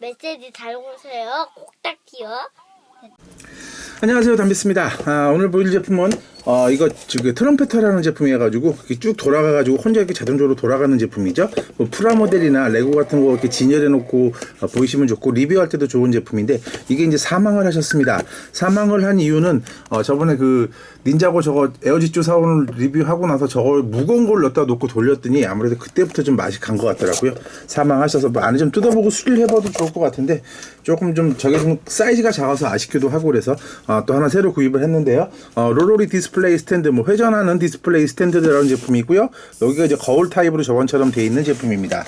메시지 달고세요. 꼭딱지요. 안녕하세요 담비스입니다 아, 오늘 보여줄 제품은 어, 이거 지금 트럼페터라는 제품이어가지고 이렇게 쭉 돌아가가지고 혼자 이렇게 자동적으로 돌아가는 제품이죠. 뭐 프라모델이나 레고 같은 거 이렇게 진열해 놓고 어, 보이시면 좋고 리뷰할 때도 좋은 제품인데 이게 이제 사망을 하셨습니다. 사망을 한 이유는 어, 저번에 그 닌자고 저거 에어지주 사원을 리뷰하고 나서 저걸 무거운 걸 넣다 놓고 돌렸더니 아무래도 그때부터 좀 맛이 간 것 같더라고요. 사망하셔서 뭐 안에 좀 뜯어보고 수리를 해봐도 좋을 것 같은데 조금 좀 저게 좀 사이즈가 작아서 아쉽기도 하고 그래서 어, 또 하나 새로 구입을 했는데요. 어, 롤로리 디스플레이 스탠드, 뭐 회전하는 디스플레이 스탠드라는 제품이고요. 여기가 이제 거울 타입으로 저번처럼 되어 있는 제품입니다.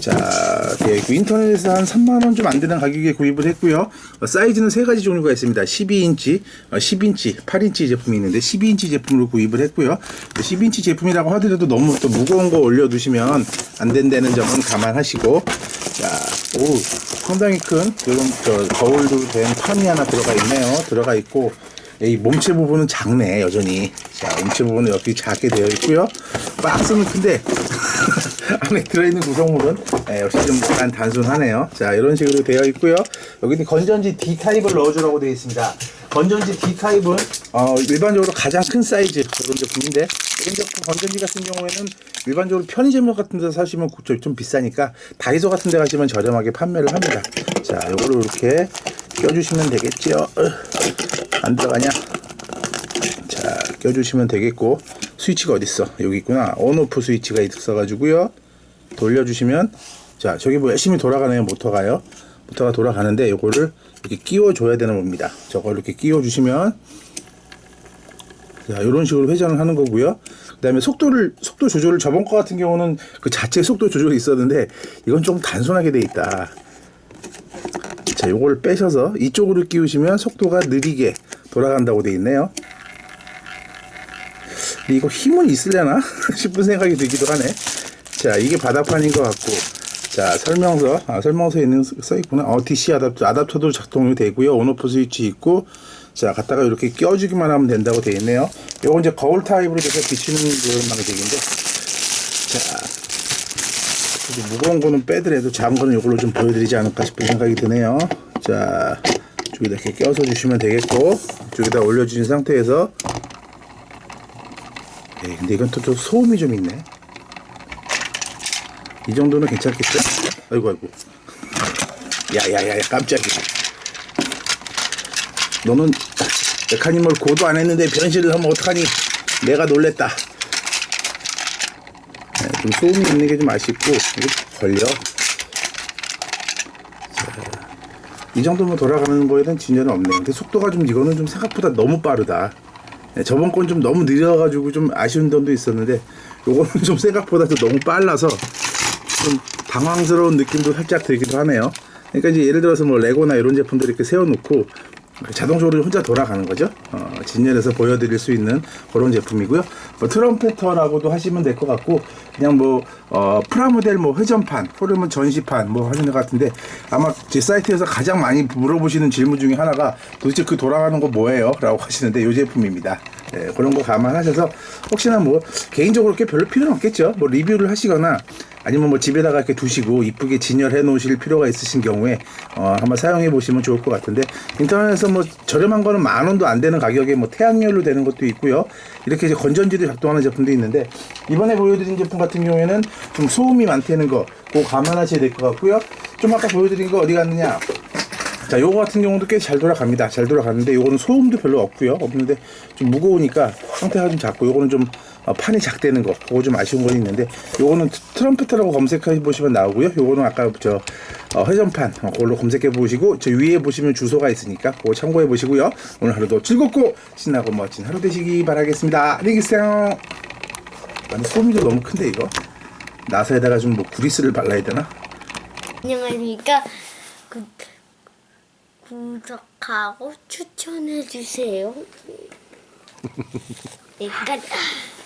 자, 네, 그 인터넷에서 한 3만 원 좀 안 되는 가격에 구입을 했고요. 어, 사이즈는 세 가지 종류가 있습니다. 12인치, 어, 10인치, 8인치 제품이 있는데 12인치 제품으로 구입을 했고요. 10인치 제품이라고 하더라도 너무 또 무거운 거 올려두시면 안 된다는 점은 감안하시고 자, 오, 상당히 큰 이런 저 거울도 된 판이 하나 들어가 있네요. 들어가 있고 이 몸체 부분은 작네 여전히. 자, 몸체 부분은 여기 작게 되어 있고요. 박스는 큰데 안에 들어있는 구성물은 예, 역시 좀 약간 단순하네요. 자, 이런 식으로 되어 있고요. 여기는 건전지 D 타입을 넣어주라고 되어 있습니다. 건전지 D 타입은 어, 일반적으로 가장 큰 사이즈 그런 제품인데 이런 제품 건전지 같은 경우에는 일반적으로 편의점 같은 데서 사시면 좀- 좀 비싸니까 다이소 같은 데 가시면 저렴하게 판매를 합니다. 자, 요거를 이렇게 껴주시면 되겠죠. 어, 안 들어가냐? 자, 껴주시면 되겠고 스위치가 어디 있어? 여기 있구나. 온오프 스위치가 있어가지고요. 돌려주시면 자, 저기 뭐 열심히 돌아가네요. 모터가요. 모터가 돌아가는데 요거를 이렇게 끼워줘야 되는 겁니다. 저걸 이렇게 끼워주시면 자, 이런 식으로 회전을 하는 거고요. 그다음에 속도를 속도 조절을 저번 거 같은 경우는 그 자체 속도 조절이 있었는데 이건 좀 단순하게 돼 있다. 자, 요걸 빼셔서 이쪽으로 끼우시면 속도가 느리게 돌아간다고 돼 있네요. 이거 힘은 있으려나 싶은 생각이 들기도 하네. 자, 이게 바닥판인 것 같고. 자, 설명서. 아, 설명서에 있는 써 있구나. 어, DC 아답터, 아답터도 작동이 되고요. 온오프 스위치 있고. 자, 갖다가 이렇게 껴주기만 하면 된다고 돼 있네요. 요건 이제 거울 타입으로 돼서 비치는 그런 방식인데. 자, 무거운 거는 빼더라도 작은 거는 이걸로 좀 보여드리지 않을까 싶은 생각이 드네요. 자, 쪽에다 이렇게 껴서 주시면 되겠고, 쪽에다 올려주신 상태에서, 네, 근데 이건 또, 또 소음이 좀 있네. 이 정도는 괜찮겠죠? 아이고, 아이고. 야야야, 깜짝이야. 너는 메카님을 고도 안 했는데 변신을 하면 어떡하니? 내가 놀랬다. 네, 좀 소음이 있는 게 좀 아쉽고 이거 걸려. 자, 이 정도면 돌아가는 거에는 진전은 없네. 근데 속도가 좀 이거는 좀 생각보다 너무 빠르다. 네, 저번 건 좀 너무 느려가지고 좀 아쉬운 점도 있었는데 요거는 좀 생각보다 도 너무 빨라서 좀 당황스러운 느낌도 살짝 들기도 하네요. 그러니까 이제 예를 들어서 뭐 레고나 이런 제품들 이렇게 세워놓고 자동적으로 혼자 돌아가는 거죠. 어, 진열해서 보여드릴 수 있는 그런 제품이고요. 뭐 트럼페터라고도 하시면 될 것 같고 그냥 뭐 어, 프라모델 뭐 회전판, 호르몬 전시판 뭐 하시는 것 같은데 아마 제 사이트에서 가장 많이 물어보시는 질문 중에 하나가 도대체 그 돌아가는 거 뭐예요? 라고 하시는데 이 제품입니다. 네, 그런 거 감안하셔서 혹시나 뭐 개인적으로 그렇게 별로 필요는 없겠죠. 뭐 리뷰를 하시거나 아니면 뭐 집에다가 이렇게 두시고 이쁘게 진열해 놓으실 필요가 있으신 경우에 어, 한번 사용해 보시면 좋을 것 같은데 인터넷에서 뭐 저렴한 거는 만 원도 안 되는 가격에 뭐 태양열로 되는 것도 있고요. 이렇게 이제 건전지도 작동하는 제품도 있는데 이번에 보여드린 제품 같은 경우에는 좀 소음이 많다는 거 그거 감안하셔야 될 것 같고요. 좀 아까 보여드린 거 어디 갔느냐? 자, 요거 같은 경우도 꽤 잘 돌아갑니다. 잘 돌아가는데 요거는 소음도 별로 없고요. 없는데 좀 무거우니까 상태가 좀 작고 요거는 좀 어, 판이 작대는 거 그거 좀 아쉬운 건 있는데 요거는 트- 트럼페트라고 검색해 보시면 나오고요. 요거는 아까 저 어, 회전판 어, 그걸로 검색해 보시고 저 위에 보시면 주소가 있으니까 그거 참고해 보시고요. 오늘 하루도 즐겁고 신나고 멋진 하루 되시기 바라겠습니다. 안녕히 계세요. 아니 소음이 좀 너무 큰데 이거 나사에다가 좀 뭐 구리스를 발라야 되나? 안녕하십니까. 구, 구독하고 추천해 주세요. 네, 끝.